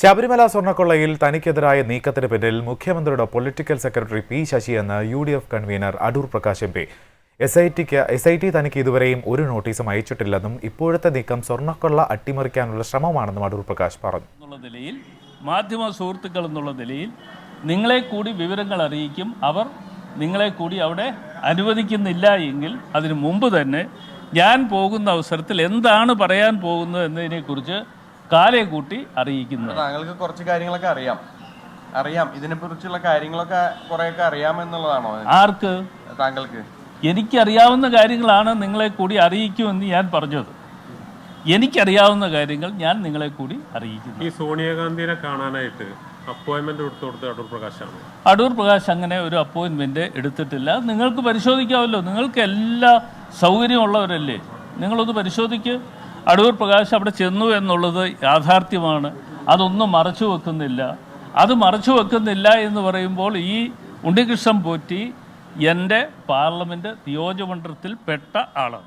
ശബരിമല സ്വർണക്കൊള്ളയിൽ തനിക്കെതിരായ നീക്കത്തിന് പിന്നിൽ മുഖ്യമന്ത്രിയുടെ പൊളിറ്റിക്കൽ സെക്രട്ടറി പി ശശി എന്ന് U D F convenor Adoor Prakash M P. S I tick S I T തനിക്ക് ഇതുവരെയും ഒരു നോട്ടീസും അയച്ചിട്ടില്ലെന്നും ഇപ്പോഴത്തെ നീക്കം സ്വർണക്കൊള്ള അട്ടിമറിക്കാനുള്ള ശ്രമമാണെന്നും അടൂർ പ്രകാശ് പറഞ്ഞു. നിലയിൽ മാധ്യമ സുഹൃത്തുക്കൾ എന്നുള്ള നിലയിൽ നിങ്ങളെ കൂടി വിവരങ്ങൾ അറിയിക്കും. അവർ നിങ്ങളെ കൂടി അവിടെ അനുവദിക്കുന്നില്ല എങ്കിൽ അതിനു മുമ്പ് തന്നെ ഞാൻ പോകുന്ന അവസരത്തിൽ എന്താണ് പറയാൻ പോകുന്നത് എന്നതിനെക്കുറിച്ച് കാലേ കൂട്ടി അറിയിക്കുന്നത്. താങ്കൾക്ക് കുറച്ച് കാര്യങ്ങളൊക്കെ അറിയാം. അറിയാം. ഇതിനെ കുറിച്ചുള്ള കാര്യങ്ങളൊക്കെ കുറെയൊക്കെ അറിയാമെന്നുള്ളതാണോ? ആർക്ക്? താങ്കൾക്ക്. എനിക്കറിയാവുന്ന കാര്യങ്ങളാണ് നിങ്ങളെ കൂടി അറിയിക്കുമെന്ന് ഞാൻ പറഞ്ഞത്. എനിക്കറിയാവുന്ന കാര്യങ്ങൾ ഞാൻ നിങ്ങളെ കൂടി അറിയിക്കുന്നു. ഈ സോണിയാഗാന്ധിനെ കാണാനായിട്ട് അപ്പോയിന്റ്മെന്റ് എടുത്തു കൊടുത്ത അടൂർ പ്രകാശാണ് അടൂർ പ്രകാശ് അങ്ങനെ ഒരു അപ്പോയിൻമെന്റ് എടുത്തിട്ടില്ല. നിങ്ങൾക്ക് പരിശോധിക്കാമല്ലോ. നിങ്ങൾക്ക് എല്ലാ സൗകര്യമുള്ളവരല്ലേ? നിങ്ങളൊന്ന് പരിശോധിക്ക്. അടൂർ പ്രകാശ് അവിടെ ചെന്നു എന്നുള്ളത് യാഥാർത്ഥ്യമാണ്. അതൊന്നും മറച്ചു വെക്കുന്നില്ല. അത് മറച്ചു വെക്കുന്നില്ല എന്ന് പറയുമ്പോൾ ഈ ഉണ്ണികൃഷ്ണൻ പോറ്റി എന്റെ പാർലമെന്റ് നിയോജകമണ്ഡലത്തിൽ പെട്ട ആളാണ്.